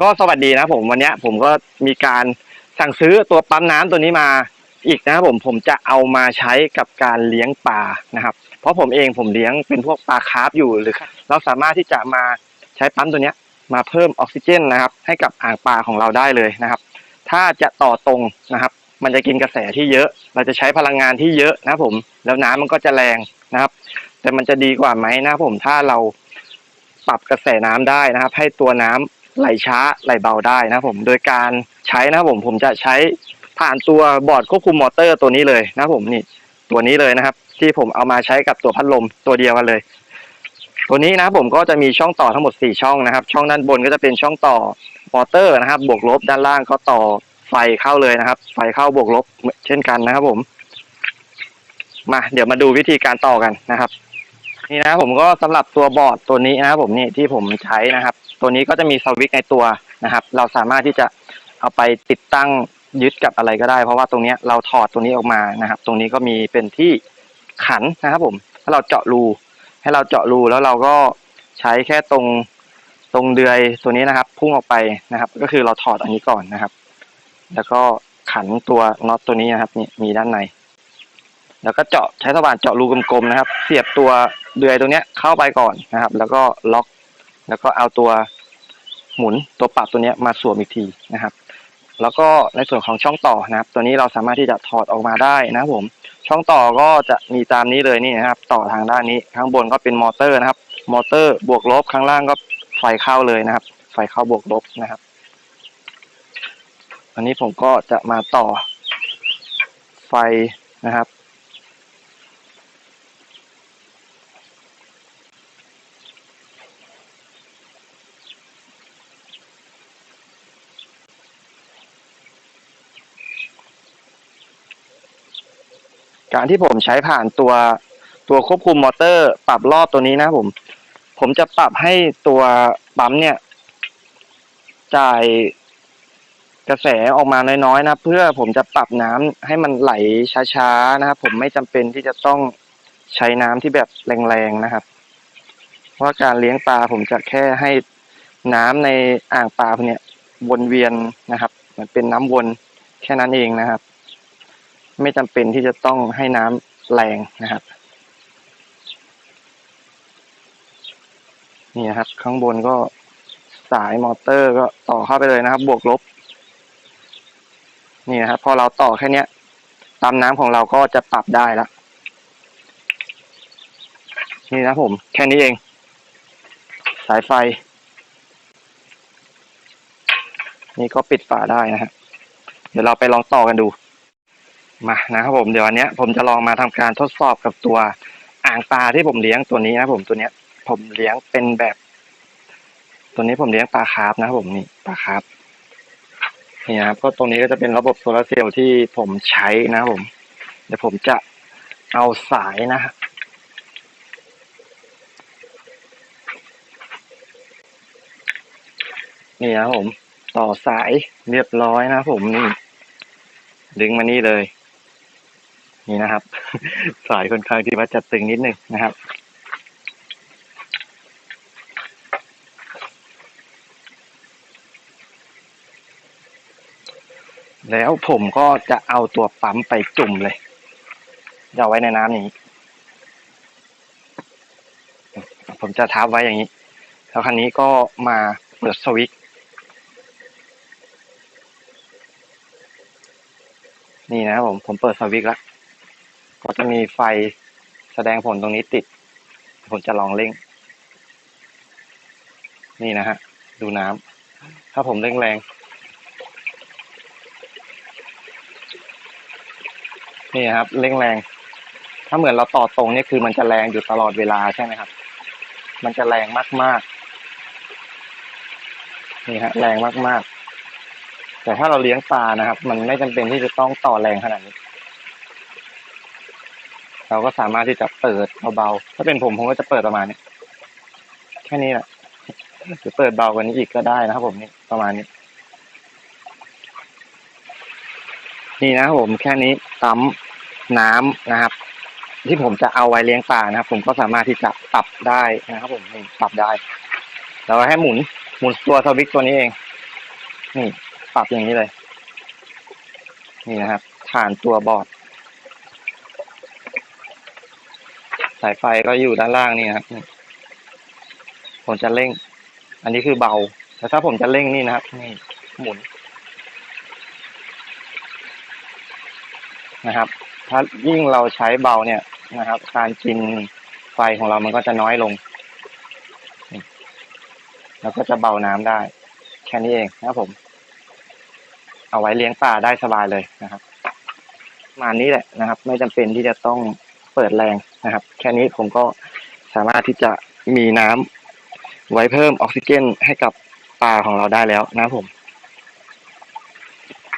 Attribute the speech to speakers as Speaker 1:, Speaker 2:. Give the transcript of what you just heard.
Speaker 1: ก็สวัสดีนะผมวันนี้ผมก็มีการสั่งซื้อตัวปั๊มน้ำตัวนี้มาอีกนะครับผมผมจะเอามาใช้กับการเลี้ยงปลานะครับ เพราะผมเองผมเลี้ยงเป็นพวกปลาคาร์ฟอยู่หรือ เราสามารถที่จะมาใช้ปั๊มตัวนี้มาเพิ่มออกซิเจนนะครับ ให้กับอ่างปลาของเราได้เลยนะครับ ถ้าจะต่อตรงนะครับ มันจะกินกระแสที่เยอะ เราจะใช้พลังงานที่เยอะนะผมแล้วน้ำมันก็จะแรงนะครับ แต่มันจะดีกว่าไหมนะผมถ้าเราปรับกระแสน้ำได้นะครับ ให้ตัวน้ำ ไหลช้าไหลเบาได้นะผม โดยการใช้นะผมผมจะใช้ผ่านตัวบอร์ดควบคุมมอเตอร์ตัวนี้เลยนะผมนี่ตัวนี้เลยนะครับ ที่ผมเอามาใช้กับตัวพัดลมตัวเดียวกันเลย ตัวนี้นะผมก็จะมีช่องต่อทั้งหมด 4 ช่องนะครับ ช่องด้านบนก็จะเป็นช่องต่อมอเตอร์นะครับ บวกลบด้านล่างก็ต่อไฟเข้าเลยนะครับ ไฟเข้าบวกลบเช่นกันนะครับผมมาเดี๋ยวมาดูวิธีการต่อกันนะครับ นี่นะผมก็สำหรับตัวบอร์ดตัวนี้นะครับผมนี่ที่ผมใช้นะครับ ตัวนี้ก็จะมีสวิตช์ในตัวนะครับ เราสามารถที่จะเอาไปติดตั้งยึดกับอะไรก็ได้ เพราะว่าตรงนี้เราถอดตรงนี้ออกมานะครับ ตรงนี้ก็มีเป็นที่ขันนะครับผมถ้าเราเจาะรูให้เราเจาะรูแล้วเราก็ใช้แค่ตรงตรงเดือยตัวนี้นะครับ พุ่งออกไปนะครับ ก็คือเราถอดอันนี้ก่อนนะครับ แล้วก็ขันตัวน็อตตัวนี้นะครับนี่มีด้านใน แล้วก็เจาะใช้สว่านเจาะรูกลมๆนะครับ เสียบตัวเดือยตรงเนี้ยเข้าไปก่อนนะครับ แล้วก็ล็อก แล้วก็เอาตัวหมุนตัวปรับตัวเนี้ยมาสวมอีกทีนะครับ แล้วก็ในส่วนของช่องต่อนะครับ ตัวนี้เราสามารถที่จะถอดออกมาได้นะครับผมช่องต่อก็จะมีตามนี้เลยนี่นะครับ ต่อทางด้านนี้ข้างบนก็เป็นมอเตอร์นะครับ มอเตอร์บวกลบข้างล่างก็ไฟเข้าเลยนะครับ ไฟเข้าบวกลบนะครับอันนี้ผมก็จะมาต่อไฟนะครับ การที่ผมใช้ผ่านตัวตัวควบคุมมอเตอร์ ปรับรอบตัวนี้นะผม ผมจะปรับให้ตัวปั๊มเนี่ย จ่ายกระแสออกมาน้อยๆนะเพื่อผมจะปรับน้ำให้มันไหลช้าๆนะครับผมไม่จำเป็นที่จะต้องใช้น้ำที่แบบแรงๆนะครับ เพราะว่าการเลี้ยงปลาผมจะแค่ให้น้ำในอ่างปลาพวกเนี่ยวนเวียนนะครับเหมือนเป็นน้ำวนแค่นั้นเองนะครับ ไม่จำเป็นที่จะต้องให้น้ำแรงนะครับ นี่นะครับ ข้างบนก็สายมอเตอร์ก็ต่อเข้าไปเลยนะครับ บวกลบ นี่นะครับพอเราต่อแค่เนี้ยตามน้ำของเราก็จะปรับได้ละนี่นะผม แค่นี้เอง สายไฟ นี่ก็ปิดฝาได้นะฮะเดี๋ยวเราไปลองต่อกันดู มานะครับผมเดี๋ยววันเนี้ยผมจะลองมาทำการทดสอบกับตัวอ่างปลาที่ผมเลี้ยงตัวนี้นะผมตัวเนี้ย ผมเลี้ยงเป็นแบบ ตัวนี้ผมเลี้ยงปลาคาร์ฟนะครับผมนี่ปลาคาร์ฟนี่นะครับก็ตรงนี้ก็จะเป็นระบบโซลาร์เซลล์ที่ผมใช้นะครับผม เดี๋ยวผมจะเอาสายนะนี่นะผม ต่อสายเรียบร้อยนะผมนี่ ดึงมานี่เลย นี่นะครับ สายค่อนข้างที่ว่าจะตึงนิดนึงนะครับ แล้วผมก็จะเอาตัวปั๊มไปจุ่มเลยจะเอาไว้ในน้ำอย่างนี้ ผมจะทับไว้อย่างนี้ แล้วคันนี้ก็มาเปิดสวิตช์นี่นะครับผม ผมเปิดสวิตช์แล้ว ก็จะมีไฟแสดงผลตรงนี้ติด ผมจะลองเร่ง นี่นะฮะ ดูน้ำถ้าผมเร่งแรงนี่ครับเร่งแรง ถ้าเหมือนเราต่อตรงนี่คือมันจะแรงอยู่ตลอดเวลาใช่ไหมครับ มันจะแรงมากๆนี่ฮะ แรงมากๆ แต่ถ้าเราเลี้ยงปลานะครับ มันไม่จำเป็นที่จะต้องต่อแรงขนาดนี้ เราก็สามารถที่จะเปิดเบาๆถ้าเป็นผมผมก็จะเปิดประมาณนี้แค่นี้แหละหรือเปิดเบากว่านี้อีกก็ได้นะครับ ผมนี่ประมาณนี้ นี่นะครับผมแค่นี้ปั๊มน้ำนะครับ ที่ผมจะเอาไว้เลี้ยงปลานะครับ ผมก็สามารถที่จะปรับได้นะครับ ผมนี่ปรับได้แล้วให้หมุนหมุนตัวสวิตช์ตัวนี้เอง นี่ ปรับอย่างนี้เลย นี่นะครับ ผ่านตัวบอร์ด สายไฟก็อยู่ด้านล่างนี่ครับผมจะเร่ง อันนี้คือเบาแต่ถ้าผมจะเร่งนี่นะครับ นี่หมุนนะครับ ถ้ายิ่งเราใช้เบาเนี่ยนะครับ การกินไฟของเรามันก็จะน้อยลงแล้วก็จะเบาน้ำได้ แค่นี้เองนะครับผม เอาไว้เลี้ยงปลาได้สบายเลยนะครับประมาณนี้แหละนะครับ ไม่จำเป็นที่จะต้อง เปิดแรงนะครับ แค่นี้ผมก็สามารถที่จะมีน้ำไว้เพิ่มออกซิเจนให้กับปลาของเราได้แล้วนะผม